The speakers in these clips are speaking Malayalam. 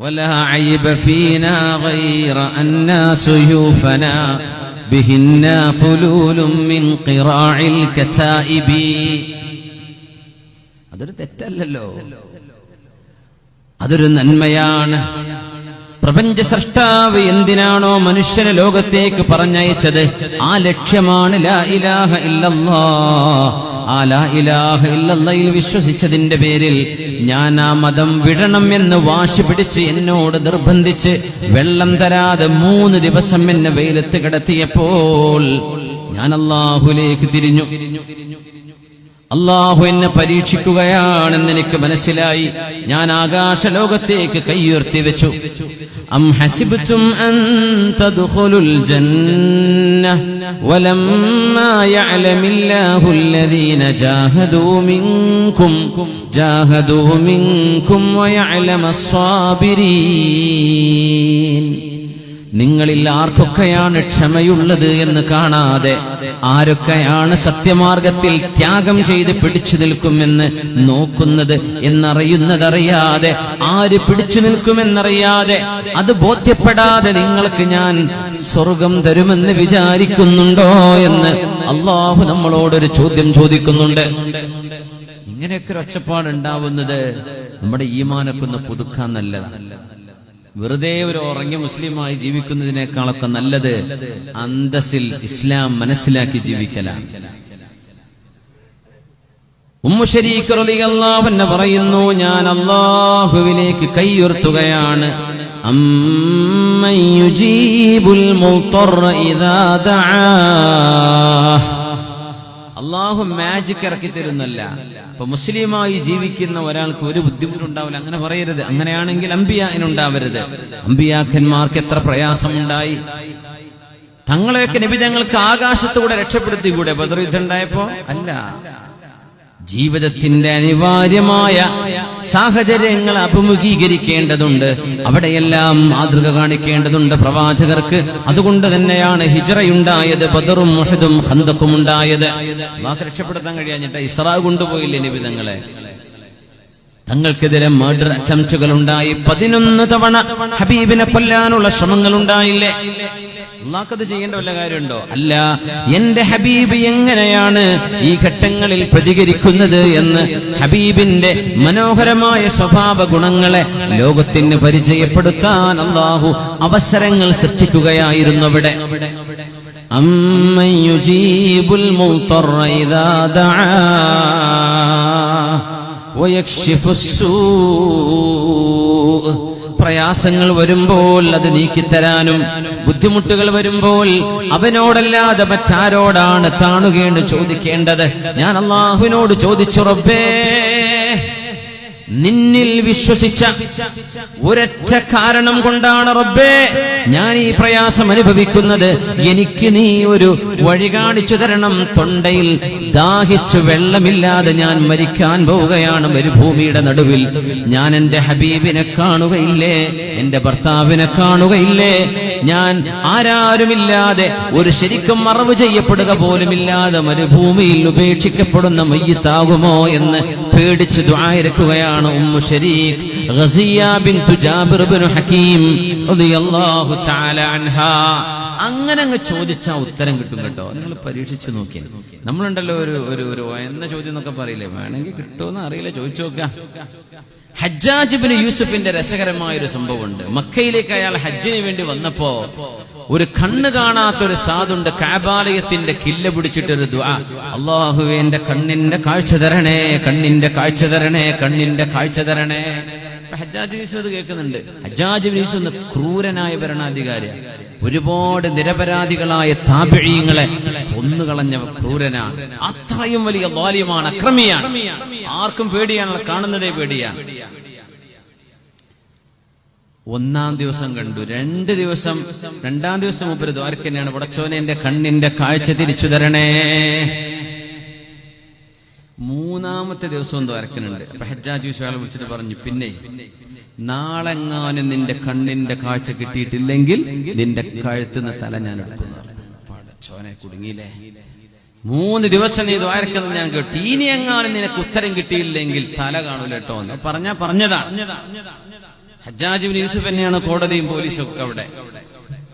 ولا عيب فينا غير أن سيوفنا بهن فلول من قراع الكتائب അതൊരു തെറ്റല്ലല്ലോ അതൊരു നന്മയാണ് പ്രപഞ്ച സൃഷ്ടാവ് എന്തിനാണോ മനുഷ്യനെ ലോകത്തേക്ക് പറഞ്ഞയച്ചത് ആ ലക്ഷ്യമാണ് ലാ ഇലാഹ ഇല്ലല്ലാ ആ ഇലാഹ വിശ്വസിച്ചതിന്റെ പേരിൽ ഞാൻ ആ മതം വിടണം എന്ന് വാശി പിടിച്ച് എന്നോട് നിർബന്ധിച്ച് വെള്ളം തരാതെ മൂന്ന് ദിവസം എന്നെ വെയിലത്ത് കിടത്തിയപ്പോൾ ഞാൻ അള്ളാഹുലേക്ക് തിരിഞ്ഞു. അള്ളാഹു എന്നെ പരീക്ഷിക്കുകയാണെന്ന് എനിക്ക് മനസ്സിലായി ഞാൻ ആകാശലോകത്തേക്ക് കൈയുയർത്തി വെച്ചു അം ഹസിബ്തും അൻ തദ്ഖുലുൽ ജന്ന വലമ്മാ യഅലമില്ലാഹു الذين جاهدوا منكم جاهدوا منكم ويعلم الصابرين നിങ്ങളിൽ ആർക്കൊക്കെയാണ് ക്ഷമയുള്ളത് എന്ന് കാണാതെ ആരൊക്കെയാണ് സത്യമാർഗത്തിൽ ത്യാഗം ചെയ്ത് പിടിച്ചു നിൽക്കുമെന്ന് നോക്കുന്നത് എന്നറിയുന്നതറിയാതെ ആര് പിടിച്ചു നിൽക്കുമെന്നറിയാതെ അത് ബോധ്യപ്പെടാതെ നിങ്ങൾക്ക് ഞാൻ സ്വർഗം തരുമെന്ന് വിചാരിക്കുന്നുണ്ടോ എന്ന് അള്ളാഹു നമ്മളോടൊരു ചോദ്യം ചോദിക്കുന്നുണ്ട്. ഇങ്ങനെയൊക്കെ ഒച്ചപ്പാടുണ്ടാവുന്നത് നമ്മുടെ ഈമാനൊക്കെ ഒന്ന് പുതുക്കാൻ നല്ലതാണ്. വെറുതെ ഒരു ഉറങ്ങിയ മുസ്ലിമായി ജീവിക്കുന്നതിനേക്കാളൊക്കെ നല്ലത് അന്തസ്സിൽ ഇസ്ലാം മനസ്സിലാക്കി ജീവിക്കലാണ്. അൻഹു പറയുന്നു ഞാൻ അള്ളാഹുവിലേക്ക് കൈയുർത്തുകയാണ് അമ്മൻ യുജീബുൽ മുൾത്തറ ഇദാ ദആ അള്ളാഹു മാജിക് ഇറക്കി തരുന്നല്ല ഇപ്പൊ മുസ്ലിമായി ജീവിക്കുന്ന ഒരാൾക്ക് ഒരു ബുദ്ധിമുട്ടുണ്ടാവില്ല അങ്ങനെ പറയരുത്. അങ്ങനെയാണെങ്കിൽ അമ്പിയാനുണ്ടാവരുത് അമ്പിയാക്കന്മാർക്ക് എത്ര പ്രയാസമുണ്ടായി. തങ്ങളെയൊക്കെ നിബിതങ്ങൾക്ക് ആകാശത്തൂടെ രക്ഷപ്പെടുത്തിക്കൂടെ യുദ്ധം ഉണ്ടായപ്പോ? അല്ല. ജീവിതത്തിന്റെ അനിവാര്യമായ സാഹചര്യങ്ങൾ അഭിമുഖീകരിക്കേണ്ടതുണ്ട്. അവിടെയെല്ലാം മാതൃക കാണിക്കേണ്ടതുണ്ട് പ്രവാചകർക്ക്. അതുകൊണ്ട് തന്നെയാണ് ഹിജറയുണ്ടായത് ബദറും മുഹദും ഹന്തക്കും ഉണ്ടായത് വാക്ക് രക്ഷപ്പെടുത്താൻ കഴിയാഞ്ഞിട്ട് ഇസ്രാ കൊണ്ടുപോയില്ലേ നിബിതങ്ങളെ തങ്ങൾക്കെതിരെ മർഡർ അറ്റംപ്റ്റുകൾ ഉണ്ടായി പതിനൊന്ന് തവണ ഹബീബിനെ കൊല്ലാനുള്ള ശ്രമങ്ങൾ ഉണ്ടായില്ലേ അള്ളാഹ്ക്കത് ചെയ്യേണ്ട വല്ല കാര്യമുണ്ടോ അല്ല എന്റെ ഹബീബ് എങ്ങനെയാണ് ഈ ഘട്ടങ്ങളിൽ പ്രതികരിക്കുന്നത് എന്ന് ഹബീബിന്റെ മനോഹരമായ സ്വഭാവ ഗുണങ്ങളെ ലോകത്തിന് പരിചയപ്പെടുത്താൻ അള്ളാഹു അവസരങ്ങൾ സൃഷ്ടിക്കുകയായിരുന്നു അവിടെ അമ്മൻ യുജീബുൽ മുൾത്തറ ഇദാ ദആ ويكشف السوء പ്രയാസങ്ങൾ വരുമ്പോൾ അത് നീക്കിത്തരാനും ബുദ്ധിമുട്ടുകൾ വരുമ്പോൾ അവനോടല്ലാതെ മറ്റാരോടാണ് താണുകേണ് ചോദിക്കേണ്ടത്? ഞാൻ അള്ളാഹുവിനോട് ചോദിച്ചു റബ്ബേ നിന്നിൽ വിശ്വസിച്ച ഒരൊറ്റ കാരണം കൊണ്ടാണ് റബ്ബേ ഞാൻ ഈ പ്രയാസം അനുഭവിക്കുന്നത്. എനിക്ക് നീ ഒരു വഴി കാണിച്ചു തരണം. തൊണ്ടയിൽ ദാഹിച്ചു വെള്ളമില്ലാതെ ഞാൻ മരിക്കാൻ പോവുകയാണ് മരുഭൂമിയുടെ നടുവിൽ. ഞാൻ എന്റെ ഹബീബിനെ കാണുകയില്ലേ? എന്റെ ഭർത്താവിനെ കാണുകയില്ലേ? ഞാൻ ആരാരുമില്ലാതെ ഒരു ശരിക്കും മറവ് ചെയ്യപ്പെടുക പോലുമില്ലാതെ മരുഭൂമിയിൽ ഉപേക്ഷിക്കപ്പെടുന്ന മയ്യത്താകുമോ എന്ന് പേടിച്ച് ദ്വായരക്കുകയാണ് ഉമ്മു ഷരീഖ്. ഗസിയ ബിൻതു ജാബിർ ബിൻ ഹക്കീം റളിയല്ലാഹു തആല അൻഹാ. അങ്ങനെ അങ്ങ് ചോദിച്ചാൽ ഉത്തരം കിട്ടും കേട്ടോ. നിങ്ങൾ പരീക്ഷിച്ചു നോക്കിയാൽ നമ്മളുണ്ടല്ലോ ഒരു ഒരു ഒരു എന്ന ചോദ്യം എന്നൊക്കെ പറയില്ലേ? വേണമെങ്കിൽ കിട്ടുമെന്ന് അറിയില്ല. ചോദിച്ചു നോക്കാം. ഹജ്ജാജ് ബിൻ യൂസുഫിന്റെ രസകരമായ ഒരു സംഭവമുണ്ട്. മക്കയിലേക്ക് അയാൾ ഹജ്ജിന് വേണ്ടി വന്നപ്പോ ഒരു കണ്ണ് കാണാത്തൊരു സാധുണ്ട്. കാബാലയത്തിന്റെ കില്ല പിടിച്ചിട്ടൊരു ദ്വാ അള്ളാഹുവേ എന്റെ കണ്ണിന്റെ കാഴ്ച തരണേ കണ്ണിന്റെ കാഴ്ച തരണേ കണ്ണിന്റെ കാഴ്ച തരണേ. ഹജ്ജാജ് യൂസുഫ് അത് കേൾക്കുന്നുണ്ട്. ഹജ്ജാജ് യൂസുഫ് എന്ന ക്രൂരനായ ഭരണാധികാരിയാണ് ഒരുപാട് നിരപരാധികളായ താപിഴീങ്ങളെ ഒന്നുകളഞ്ഞ ക്രൂരനാണ് അത്രയും വലിയ ബാല്യമാണ് അക്രമിയാണ്. ആർക്കും പേടിയാണല്ലോ കാണുന്നതേ പേടിയാണ് ഒന്നാം ദിവസം കണ്ടു. രണ്ട് ദിവസം രണ്ടാം ദിവസം ഉപരി ദ്വാരക്കന്നെയാണ് പടച്ചോനെ എന്റെ കണ്ണിന്റെ കാഴ്ച തിരിച്ചു തരണേ മൂന്നാമത്തെ ദിവസവും ദ്വാരക്കനുണ്ട് അപ്പൊ ഹജ്ജാജ് യൂസുഫ് വിളിച്ചിട്ട് പറഞ്ഞു പിന്നെ നാളെങ്ങാനും നിന്റെ കണ്ണിന്റെ കാഴ്ച കിട്ടിയിട്ടില്ലെങ്കിൽ നിന്റെ കഴുത്തുന്ന തല ഞാൻ കുടുങ്ങിയില്ലേ? മൂന്ന് ദിവസം നീ ദ്വാരക്കുന്നത് ഞാൻ കേട്ടു. ഇനി എങ്ങാനും നിനക്ക് ഉത്തരം കിട്ടിയില്ലെങ്കിൽ തല കാണൂല കേട്ടോ എന്ന് പറഞ്ഞാ പറഞ്ഞതാ. ഹജ്ജാജ് യൂസഫ് തന്നെയാണ് കോടതിയും പോലീസും ഒക്കെ അവിടെ.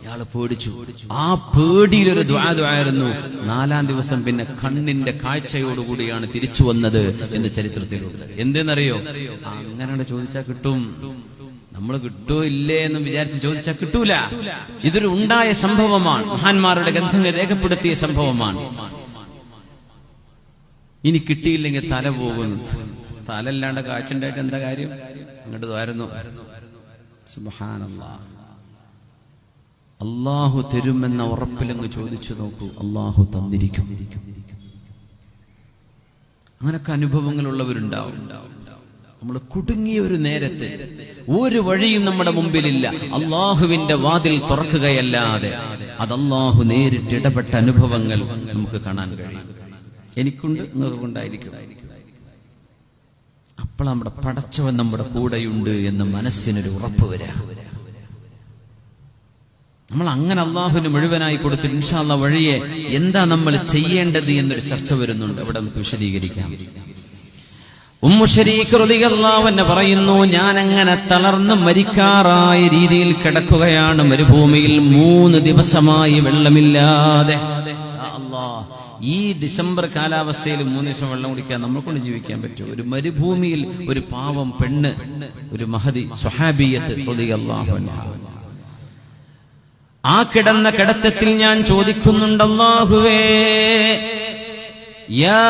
ഇയാൾ പേടിച്ചു. ആ പേടിയിൽ ഒരു ദ്വാദ്വായിരുന്നു നാലാം ദിവസം പിന്നെ കണ്ണിന്റെ കാഴ്ചയോടുകൂടിയാണ് തിരിച്ചു വന്നത് എന്ന് ചരിത്രത്തിലുണ്ട് എന്തെന്നറിയോ? അങ്ങനെ ചോദിച്ചാൽ കിട്ടും. നമ്മൾ കിട്ടോ ഇല്ലേ എന്ന് വിചാരിച്ച് ചോദിച്ചാൽ കിട്ടൂല. ഇതൊരു ഉണ്ടായ സംഭവമാണ്. മഹാന്മാരുടെ ഗ്രന്ഥങ്ങൾ രേഖപ്പെടുത്തിയ സംഭവമാണ്. ഇനി കിട്ടിയില്ലെങ്കിൽ തല പോകുന്നു തലല്ലാണ്ട് കാച്ചുണ്ടായിട്ട് എന്താ കാര്യം? അങ്ങോട്ട് വരുന്നു. അള്ളാഹു തരുമെന്ന ഉറപ്പിലങ്ങ് ചോദിച്ചു നോക്കൂ. അള്ളാഹു തന്നിരിക്കും. അങ്ങനൊക്കെ അനുഭവങ്ങളുള്ളവരുണ്ടാവും. നമ്മൾ കുടുങ്ങിയ ഒരു നേരത്തെ ഒരു വഴിയും നമ്മുടെ മുമ്പിലില്ല. അള്ളാഹുവിന്റെ വാതിൽ തുറക്കുകയല്ലാതെ അത് അള്ളാഹു നേരിട്ട് ഇടപെട്ട അനുഭവങ്ങൾ നമുക്ക് കാണാൻ കഴിയും. എനിക്കുണ്ട് നിങ്ങൾക്ക് കൊണ്ടായിരിക്കും അപ്പോൾ നമ്മുടെ പടച്ചവൻ നമ്മുടെ കൂടെയുണ്ട് എന്ന് മനസ്സിനൊരു ഉറപ്പ് വരാ. നമ്മൾ അങ്ങനെ അള്ളാഹുവിന് മുഴുവനായി കൊടുത്തിട്ട് ഇൻഷാല്ല വഴിയെ എന്താ നമ്മൾ ചെയ്യേണ്ടത് എന്നൊരു ചർച്ച വരുന്നുണ്ട്. അവിടെ നമുക്ക് വിശദീകരിക്കാം. ഉമ്മുഷരീഖ്ലാവെന്ന് പറയുന്നു ഞാൻ അങ്ങനെ തളർന്ന് മരിക്കാറായ രീതിയിൽ കിടക്കുകയാണ് മരുഭൂമിയിൽ. മൂന്ന് ദിവസമായി വെള്ളമില്ലാതെ ഈ ഡിസംബർ കാലാവസ്ഥയിൽ മൂന്ന് ദിവസം വെള്ളം കുടിക്കാൻ നമ്മളെ കൊണ്ട് ജീവിക്കാൻ പറ്റും ഒരു മരുഭൂമിയിൽ ഒരു പാവം പെണ്ണ് ഒരു മഹതി സ്വഹാബിയത്ത്. ആ കിടന്ന കിടത്തത്തിൽ ഞാൻ ചോദിക്കുന്നുണ്ടല്ലാഹുവേ യാ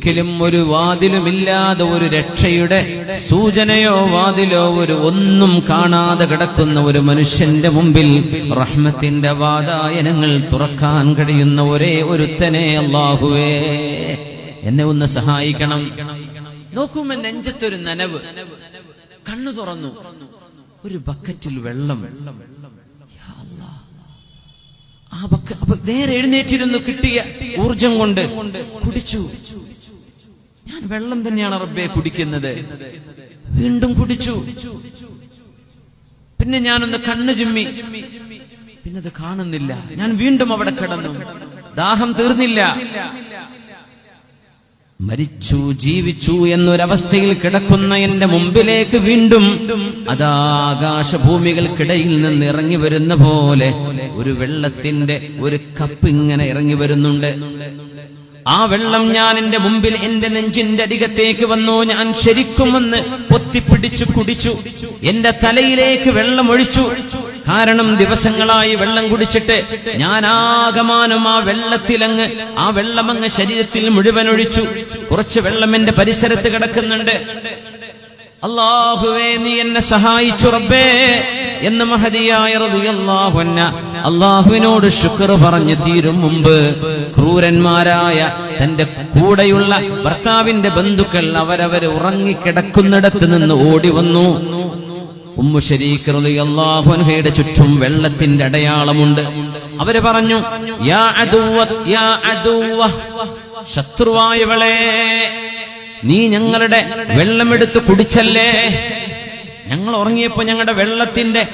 ഒരിക്കലും ഒരു വാതിലുമില്ലാതെ ഒരു രക്ഷയുടെ സൂചനയോ വാതിലോ ഒരു ഒന്നും കാണാതെ കിടക്കുന്ന ഒരു മനുഷ്യന്റെ മുമ്പിൽ റഹ്മത്തിന്റെ വാതായനങ്ങൾ തുറക്കാൻ കഴിയുന്ന ഒരേ ഒരുത്തനെ അള്ളാഹുവേ എന്നെ ഒന്ന് സഹായിക്കണം. നോക്കുമ്പോ നെഞ്ചത്തൊരു നനവ്. കണ്ണു തുറന്നു. ഒരു ബക്കറ്റിൽ വെള്ളം. ആ ബക്ക നേരെ എഴുന്നേറ്റിരുന്നു കിട്ടിയ ഊർജം കൊണ്ട് കുടിച്ചു. വെള്ളം തന്നെയാണ് റബ്ബെ കുടിക്കുന്നത്. വീണ്ടും കുടിച്ചു. പിന്നെ ഞാനൊന്ന് കണ്ണു ചുമ്മി. പിന്നെ അത് കാണുന്നില്ല. ഞാൻ വീണ്ടും അവിടെ കിടന്നു. ദാഹം തീർന്നില്ല. മരിച്ചു ജീവിച്ചു എന്നൊരവസ്ഥയിൽ കിടക്കുന്ന എന്റെ മുമ്പിലേക്ക് വീണ്ടും അതാ ആകാശഭൂമികൾക്കിടയിൽ നിന്ന് ഇറങ്ങി വരുന്ന പോലെ ഒരു വെള്ളത്തിന്റെ ഒരു കപ്പ് ഇങ്ങനെ ഇറങ്ങി വരുന്നുണ്ട്. ആ വെള്ളം ഞാൻ എന്റെ മുമ്പിൽ എന്റെ നെഞ്ചിന്റെ അരികത്തേക്ക് വന്നു. ഞാൻ ശരിക്കും വന്ന് പൊത്തിപ്പിടിച്ചു കുടിച്ചു. എന്റെ തലയിലേക്ക് വെള്ളം ഒഴിച്ചു. കാരണം ദിവസങ്ങളായി വെള്ളം കുടിച്ചിട്ട് ഞാൻ ആകമാനം ആ വെള്ളത്തിലങ്ങ് ആ വെള്ളം അങ്ങ് ശരീരത്തിൽ മുഴുവൻ ഒഴിച്ചു. കുറച്ച് വെള്ളം എന്റെ പരിസരത്ത് കിടക്കുന്നുണ്ട്. അള്ളാഹുവേ നീ എന്നെ സഹായിച്ചു റബ്ബേ. എന്ന് മഹതിയായ അള്ളാഹുവിനോട് ശുക്ർ പറഞ്ഞു തീരും മുമ്പ് ക്രൂരന്മാരായ തന്റെ കൂടെയുള്ള ഭർത്താവിന്റെ ബന്ധുക്കൾ അവരവര് ഉറങ്ങിക്കിടക്കുന്നിടത്ത് നിന്ന് ഓടി വന്നു. ഉമ്മു ശരീഖ് അൻഹയുടെ ചുറ്റും വെള്ളത്തിന്റെ അടയാളമുണ്ട്. അവർ പറഞ്ഞു യാ അദുവ യാ അദുവ ശത്രുവായവളെ നീ ഞങ്ങളുടെ വെള്ളമെടുത്ത് കുടിച്ചല്ലേ? ഞങ്ങൾ ഉറങ്ങിയപ്പോ ഞങ്ങളുടെ വെള്ളത്തിന്റെ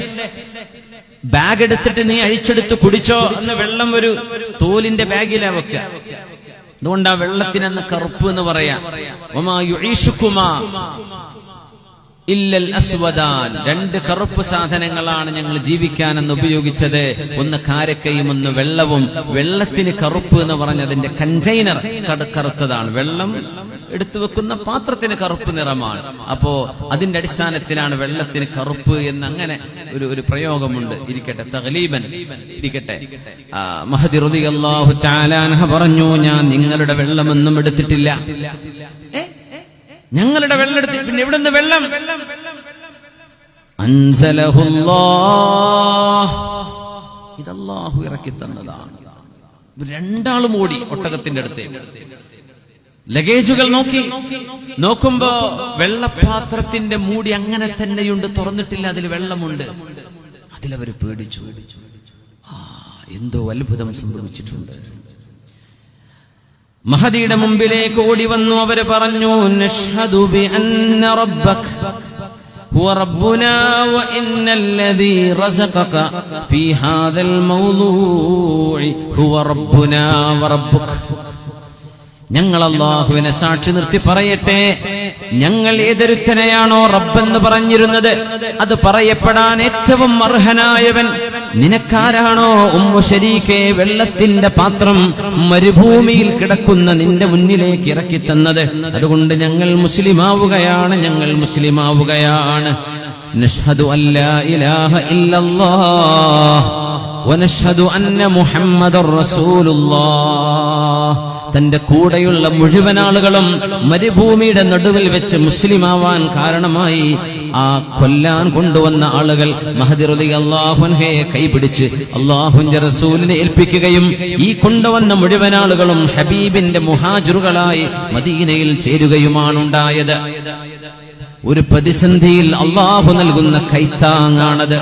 ബാഗ് എടുത്തിട്ട് നീ അഴിച്ചെടുത്ത് കുടിച്ചോ എന്ന് വെള്ളം ഒരു തോലിന്റെ ബാഗിലാ വെക്കുക. അതുകൊണ്ട് ആ വെള്ളത്തിനെന്ന് കറുപ്പ് എന്ന് പറയാം. രണ്ട് കറുപ്പ് സാധനങ്ങളാണ് ഞങ്ങൾ ജീവിക്കാനെന്ന് ഉപയോഗിച്ചത്. ഒന്ന് കാരക്കയും ഒന്ന് വെള്ളവും. വെള്ളത്തിന് കറുപ്പ് എന്ന് പറഞ്ഞതിന്റെ കണ്ടെയ്നർ കറുത്തതാണ് വെള്ളം. എടുത്തു വെക്കുന്ന പാത്രത്തിന് കറുപ്പ് നിറമാണ്. അപ്പോ അതിന്റെ അടിസ്ഥാനത്തിലാണ് വെള്ളത്തിന് കറുപ്പ് എന്ന് അങ്ങനെ ഒരു ഒരു പ്രയോഗമുണ്ട്. ഇരിക്കട്ടെ തകലീബൻ ഇരിക്കട്ടെ. മഹദി റളിയല്ലാഹു തആല അൻഹ പറഞ്ഞു ഞാൻ നിങ്ങളുടെ വെള്ളമൊന്നും എടുത്തിട്ടില്ല? ഞങ്ങളുടെ വെള്ളം എടുത്തി പിന്നെ എവിടുന്ന് വെള്ളം? ഇതല്ലാഹു ഇറക്കി തന്നതാണ്. രണ്ടാളും ഓടി ഒട്ടകത്തിന്റെ അടുത്തേക്ക്. ലഗേജുകൾ നോക്കി നോക്കുമ്പോ വെള്ളപാത്രത്തിന്റെ മൂടി അങ്ങനെ തന്നെയുണ്ട് തുറന്നിട്ടില്ല അതിൽ വെള്ളമുണ്ട് അതിലവര് പേടിച്ചു ആ എന്തോ അത്ഭുതം സംഭവിച്ചിട്ടുണ്ട് മഹദിയുടെ മുമ്പിലേക്ക് ഓടി വന്നു അവര് പറഞ്ഞു നഷ്ഹദു ബി അന്ന റബ്ബക് هو ربنا وإن الذي رزقك في هذا الموضوع هو ربنا وربك ഞങ്ങൾ അള്ളാഹുവിനെ സാക്ഷി നിർത്തി പറയട്ടെ. ഞങ്ങൾ ഏതൊരുത്തനെയാണോ റബ്ബെന്ന് പറഞ്ഞിരുന്നത്? അത് പറയപ്പെടാൻ ഏറ്റവും അർഹനായവൻ നിനക്കാരാണോ? ഉമ്മ ശരീക്കെ വെള്ളത്തിന്റെ പാത്രം മരുഭൂമിയിൽ കിടക്കുന്ന നിന്റെ മുന്നിലേക്ക് ഇറക്കി തന്നത് അതുകൊണ്ട് ഞങ്ങൾ മുസ്ലിമാവുകയാണ് ഞങ്ങൾ മുസ്ലിമാവുകയാണ്. നിഷ്ഹദു അല്ലാ ഇലാഹ ഇല്ലല്ലാഹ്. ونشهد أن محمد رسول الله തന്റെ കൂടെയുള്ള മുഴുവൻ ആളുകളും മരുഭൂമിയുടെ നടുവിൽ വെച്ച് മുസ്ലിമാവാൻ കാരണമായി ആ കൊല്ലാൻ കൊണ്ടുവന്ന ആളുകൾ മഹദിറുദി അള്ളാഹുൻഹയെ കൈപിടിച്ച് അള്ളാഹുന്റെ റസൂലിനെ ഏൽപ്പിക്കുകയും ഈ കൊണ്ടുവന്ന മുഴുവൻ ആളുകളും ഹബീബിന്റെ മുഹാജറുകളായി മദീനയിൽ ചേരുകയുമാണുണ്ടായത് ഒരു പ്രതിസന്ധിയിൽ അള്ളാഹു നൽകുന്ന കൈത്താങ്ങാണത്